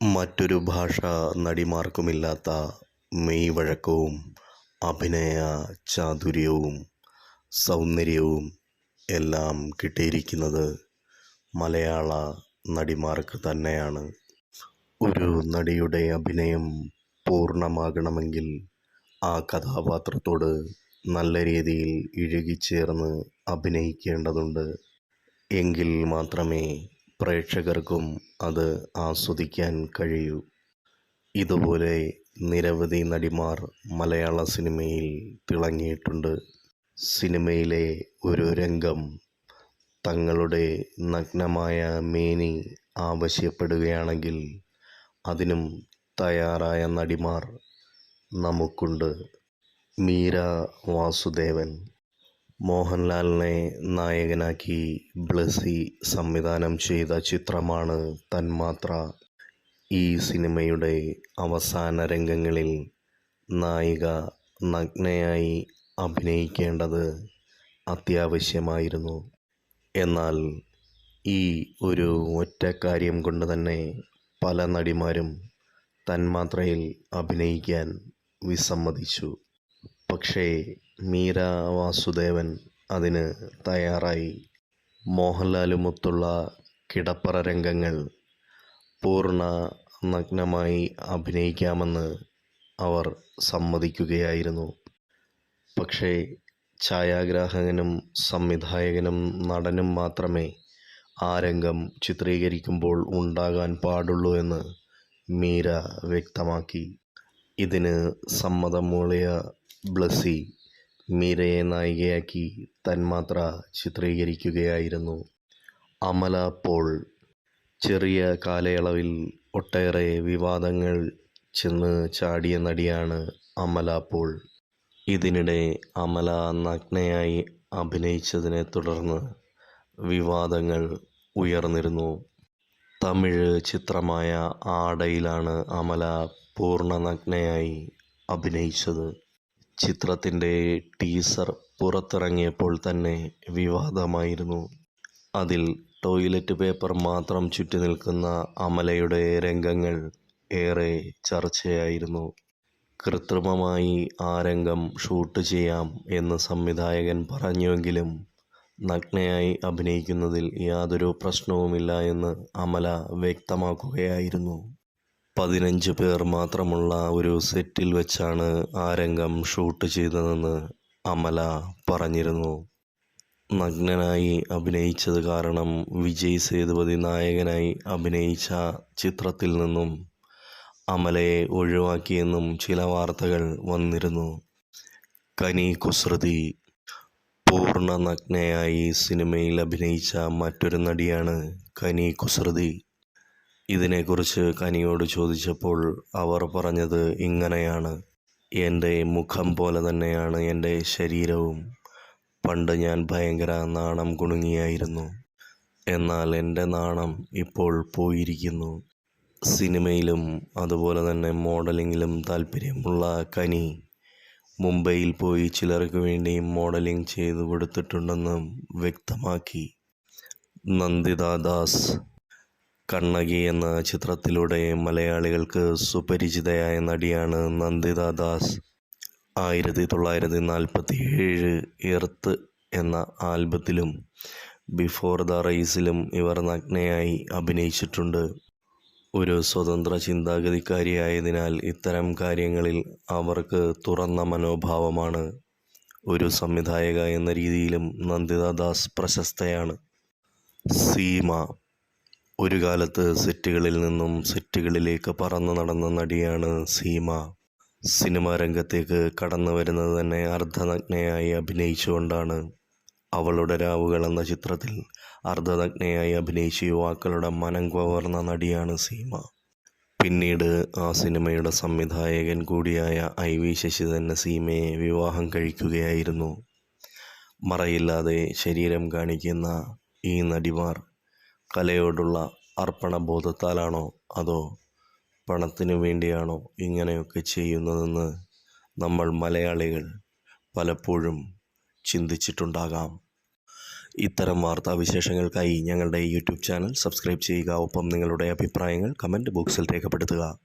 മറ്റൊരു ഭാഷ നടിമാർക്കുമില്ലാത്ത മെയ്വഴക്കവും അഭിനയ ചാതുര്യവും സൗന്ദര്യവും എല്ലാം കിട്ടിയിരിക്കുന്നത് മലയാള നടിമാർക്ക് തന്നെയാണ്. ഒരു നടിയുടെ അഭിനയം പൂർണമാകണമെങ്കിൽ ആ കഥാപാത്രത്തോട് നല്ല രീതിയിൽ ഇഴുകിച്ചേർന്ന് അഭിനയിക്കേണ്ടതുണ്ട്. എങ്കിൽ മാത്രമേ പ്രേക്ഷകർക്കും അത് ആസ്വദിക്കാൻ കഴിയൂ. ഇതുപോലെ നിരവധി നടിമാർ മലയാള സിനിമയിൽ തിളങ്ങിയിട്ടുണ്ട്. സിനിമയിലെ ഒരു രംഗം തങ്ങളുടെ നഗ്നമായ മേനി ആവശ്യപ്പെടുകയാണെങ്കിൽ അതിനും തയ്യാറായ നടിമാർ നമുക്കുണ്ട്. മീര വാസുദേവൻ മോഹൻലാലിനെ നായകനാക്കി ബ്ലസി സംവിധാനം ചെയ്ത ചിത്രമാണ് തന്മാത്ര. ഈ സിനിമയുടെ അവസാന രംഗങ്ങളിൽ നായിക നഗ്നയായി അഭിനയിക്കേണ്ടത് അത്യാവശ്യമായിരുന്നു. എന്നാൽ ഈ ഒരു ഒറ്റ കാര്യം കൊണ്ട് തന്നെ പല നടിമാരും തന്മാത്രയിൽ അഭിനയിക്കാൻ വിസമ്മതിച്ചു. പക്ഷേ മീര വാസുദേവൻ അതിന് തയ്യാറായി. മോഹൻലാലുമൊത്തുള്ള കിടപ്പറ രംഗങ്ങൾ പൂർണ നഗ്നമായി അഭിനയിക്കാമെന്ന് അവർ സമ്മതിക്കുകയായിരുന്നു. പക്ഷേ ഛായാഗ്രാഹകനും സംവിധായകനും നടനും മാത്രമേ ആ രംഗം ചിത്രീകരിക്കുമ്പോൾ ഉണ്ടാകാൻ പാടുള്ളൂ എന്ന് മീര വ്യക്തമാക്കി. ഇതിന് സമ്മതം മൂളിയ ബ്ലസ്സി മീരയെ നായികയാക്കി തന്മാത്ര ചിത്രീകരിക്കുകയായിരുന്നു. അമല പോൾ. ചെറിയ കാലയളവിൽ ഒട്ടേറെ വിവാദങ്ങൾ ചെന്ന് ചാടിയ നടിയാണ് അമല പോൾ. ഇതിനിടെ അമല നഗ്നയായി അഭിനയിച്ചതിനെ തുടർന്ന് വിവാദങ്ങൾ ഉയർന്നിരുന്നു. തമിഴ് ചിത്രമായ ആടയിലാണ് അമല പൂർണ നഗ്നയായി അഭിനയിച്ചത്. ചിത്രത്തിന്റെ ടീസർ പുറത്തിറങ്ങിയപ്പോൾ തന്നെ വിവാദമായിരുന്നു. അതിൽ ടോയ്ലറ്റ് പേപ്പർ മാത്രം ചുറ്റി നിൽക്കുന്ന അമലയുടെ രംഗങ്ങൾ ഏറെ ചർച്ചയായിരുന്നു. കൃത്രിമമായി ആ രംഗം ഷൂട്ട് ചെയ്യാം എന്ന് സംവിധായകൻ പറഞ്ഞുവെങ്കിലും നഗ്നയായി അഭിനയിക്കുന്നതിൽ യാതൊരു പ്രശ്നവുമില്ല എന്ന് അമല വ്യക്തമാക്കുകയായിരുന്നു. പതിനഞ്ച് പേർ മാത്രമുള്ള ഒരു സെറ്റിൽ വെച്ചാണ് ആ രംഗം ഷൂട്ട് ചെയ്തതെന്ന് അമല പറഞ്ഞിരുന്നു. നഗ്നനായി അഭിനയിച്ചത് കാരണം വിജയ് സേതുപതി നായകനായി അഭിനയിച്ച ചിത്രത്തിൽ നിന്നും അമലയെ ഒഴിവാക്കിയെന്നും ചില വാർത്തകൾ വന്നിരുന്നു. കനി കുസൃതി പൂർണ നഗ്നയായി സിനിമയിൽ അഭിനയിച്ച മറ്റൊരു നടിയാണ് കനി കുസൃതി. ഇതിനെക്കുറിച്ച് കനിയോട് ചോദിച്ചപ്പോൾ അവർ പറഞ്ഞത് ഇങ്ങനെയാണ്. എന്റെ മുഖം പോലെ തന്നെയാണ് എന്റെ ശരീരവും. പണ്ട് ഞാൻ ഭയങ്കര നാണം കുണുങ്ങിയായിരുന്നു. എന്നാൽ എന്റെ നാണം ഇപ്പോൾ പോയിരിക്കുന്നു. സിനിമയിലും അതുപോലെ തന്നെ മോഡലിങ്ങിലും താല്പര്യമുള്ള കനി മുംബൈയിൽ പോയി ചിലർക്ക് വേണ്ടി മോഡലിംഗ് ചെയ്തു കൊടുത്തിട്ടുണ്ടെന്നും വ്യക്തമാക്കി. നന്ദിത ദാസ് കണ്ണകി എന്ന ചിത്രത്തിലൂടെ മലയാളികൾക്ക് സുപരിചിതയായ നടിയാണ് നന്ദിത ദാസ്. ആയിരത്തി തൊള്ളായിരത്തി നാൽപ്പത്തി ഏഴ് എർത്ത് എന്ന ആൽബത്തിലും ബിഫോർ ദ റൈസിലും ഇവർ നഗ്നയായി അഭിനയിച്ചിട്ടുണ്ട്. ഒരു സ്വതന്ത്ര ചിന്താഗതിക്കാരിയായതിനാൽ ഇത്തരം കാര്യങ്ങളിൽ അവർക്ക് തുറന്ന മനോഭാവമാണ്. ഒരു സംവിധായക എന്ന രീതിയിലും നന്ദിത ദാസ് പ്രശസ്തയാണ്. സീമ ഒരു കാലത്ത് സെറ്റുകളിൽ നിന്നും സെറ്റുകളിലേക്ക് പറന്നു നടന്ന നടിയാണ് സീമ. സിനിമാ രംഗത്തേക്ക് കടന്നു വരുന്നത് തന്നെ അർദ്ധനഗ്നയായി അഭിനയിച്ചുകൊണ്ടാണ്. അവളുടെ രാവുകൾ എന്ന ചിത്രത്തിൽ അർദ്ധനഗ്നയായി അഭിനയിച്ച യുവാക്കളുടെ മനം കവർന്ന നടിയാണ് സീമ. പിന്നീട് ആ സിനിമയുടെ സംവിധായകൻ കൂടിയായ ഐ വി ശശി തന്നെ സീമയെ വിവാഹം കഴിക്കുകയായിരുന്നു. മറയില്ലാതെ ശരീരം കാണിക്കുന്ന ഈ നടിമാർ കലയോടുള്ള അർപ്പണബോധത്താലാണോ അതോ പണത്തിനു വേണ്ടിയാണോ ഇങ്ങനെയൊക്കെ ചെയ്യുന്നതെന്ന് നമ്മൾ മലയാളികൾ പലപ്പോഴും ചിന്തിച്ചിട്ടുണ്ടാകാം. ഇത്തരം വാർത്താവിശേഷങ്ങൾക്കായി ഞങ്ങളുടെ യൂട്യൂബ് ചാനൽ സബ്സ്ക്രൈബ് ചെയ്യുക. ഒപ്പം നിങ്ങളുടെ അഭിപ്രായങ്ങൾ കമന്റ് ബോക്സിൽ രേഖപ്പെടുത്തുക.